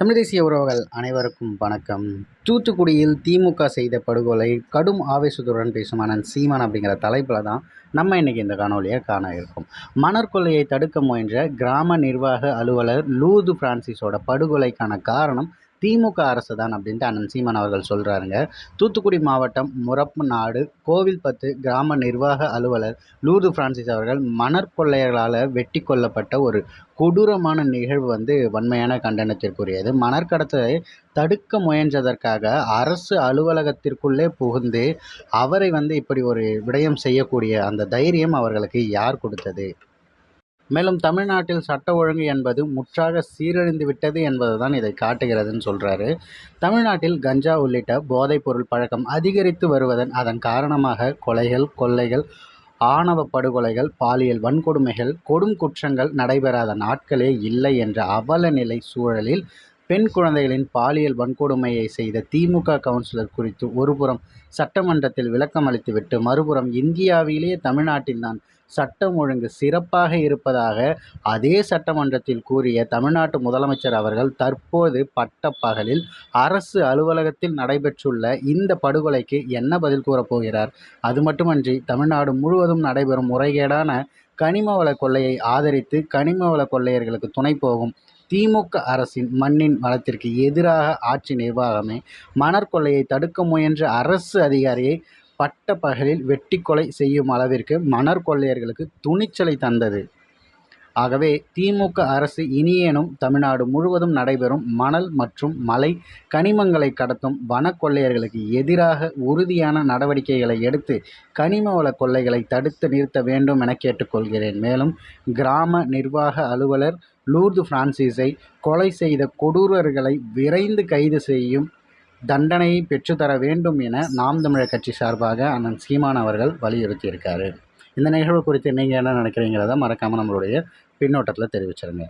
தமிழ் தேசிய உறவுகள் அனைவருக்கும் வணக்கம். தூத்துக்குடியில் திமுக செய்த படுகொலை கடும் ஆவேசத்துடன் பேசும் அண்ணன் சீமான் அப்படிங்கிற தலைப்பில் தான் நம்ம இன்றைக்கி இந்த காணொலியை காண இருக்கோம். மணற்கொள்ளையை தடுக்க முயன்ற கிராம நிர்வாக அலுவலர் லூது பிரான்சிஸோட படுகொலைக்கான காரணம் திமுக அரசு தான் அப்படின்ட்டு அண்ணன் சீமான் அவர்கள் சொல்கிறாருங்க தூத்துக்குடி மாவட்டம் முரப்பு நாடு கோவில்பத்து கிராம நிர்வாக அலுவலர் லூர்து பிரான்சிஸ் அவர்கள் மணற்கொள்ளையர்களால் வெட்டி கொல்லப்பட்ட ஒரு கொடூரமான நிகழ்வு வந்து வன்மையான கண்டனத்திற்குரியது. மணற்கடத்தலை தடுக்க முயன்றதற்காக அரசு அலுவலகத்திற்குள்ளே புகுந்து அவரை வந்து இப்படி ஒரு விடயம் செய்யக்கூடிய அந்த தைரியம் அவர்களுக்கு யார் கொடுத்தது? மேலும் தமிழ்நாட்டில் சட்ட ஒழுங்கு என்பது முற்றாக சீரழிந்து விட்டது என்பதுதான் இதை காட்டுகிறதுன்னு சொல்கிறாரு தமிழ்நாட்டில் கஞ்சா உள்ளிட்ட போதைப்பொருள் பழக்கம் அதிகரித்து வருவதன் அதன் காரணமாக கொலைகள் கொள்ளைகள் ஆணவ படுகொலைகள் பாலியல் வன்கொடுமைகள் கொடும் குற்றங்கள் நடைபெறாத நாட்களே இல்லை என்ற அவல நிலை சூழலில் பெண் குழந்தைகளின் பாலியல் வன்கொடுமையை செய்த திமுக கவுன்சிலர் குறித்து ஒருபுறம் சட்டமன்றத்தில் விளக்கம் அளித்துவிட்டு மறுபுறம் இந்தியாவிலேயே தமிழ்நாட்டில்தான் சட்டம் ஒழுங்கு சிறப்பாக இருப்பதாக அதே சட்டமன்றத்தில் கூறிய தமிழ்நாட்டு முதலமைச்சர் அவர்கள் தற்போது பட்டப்பகலில் அரசு அலுவலகத்தில் நடைபெற்றுள்ள இந்த படுகொலைக்கு என்ன பதில் கூறப்போகிறார் அது மட்டுமன்றி தமிழ்நாடு முழுவதும் நடைபெறும் முறைகேடான கனிம வள கொள்ளையை ஆதரித்து கனிம வள கொள்ளையர்களுக்கு துணை போகும் திமுக அரசின் மண்ணின் வளத்திற்கு எதிராக ஆட்சி நிர்வாகமே மணற்கொள்ளையை தடுக்க முயன்ற அரசு அதிகாரியை பட்ட பகலில் வெட்டி கொலை செய்யும் அளவிற்கு மணற்கொள்ளையர்களுக்கு துணிச்சலை தந்தது. ஆகவே திமுக அரசு இனியேனும் தமிழ்நாடு முழுவதும் நடைபெறும் மணல் மற்றும் மலை கனிமங்களை கடத்தும் வனக்கொள்ளையர்களுக்கு எதிராக உறுதியான நடவடிக்கைகளை எடுத்து கனிம வள கொள்ளைகளை தடுத்து நிறுத்த வேண்டும் என கேட்டுக்கொள்கிறேன். மேலும் கிராம நிர்வாக அலுவலர் லூர்து பிரான்சிஸை கொலை செய்த கொடூரர்களை விரைந்து கைது செய்யும் தண்டனையை பெற்றுத்தர வேண்டும் என நாம் தமிழர் கட்சி சார்பாக அண்ணன் சீமான் அவர்கள் வலியுறுத்தியிருக்காரு. இந்த நிகழ்வு குறித்து நீங்கள் என்ன நினைக்கிறீங்கிறத மறக்காமல் நம்மளுடைய பின்னோட்டத்தில் தெரிவிச்சிருங்க.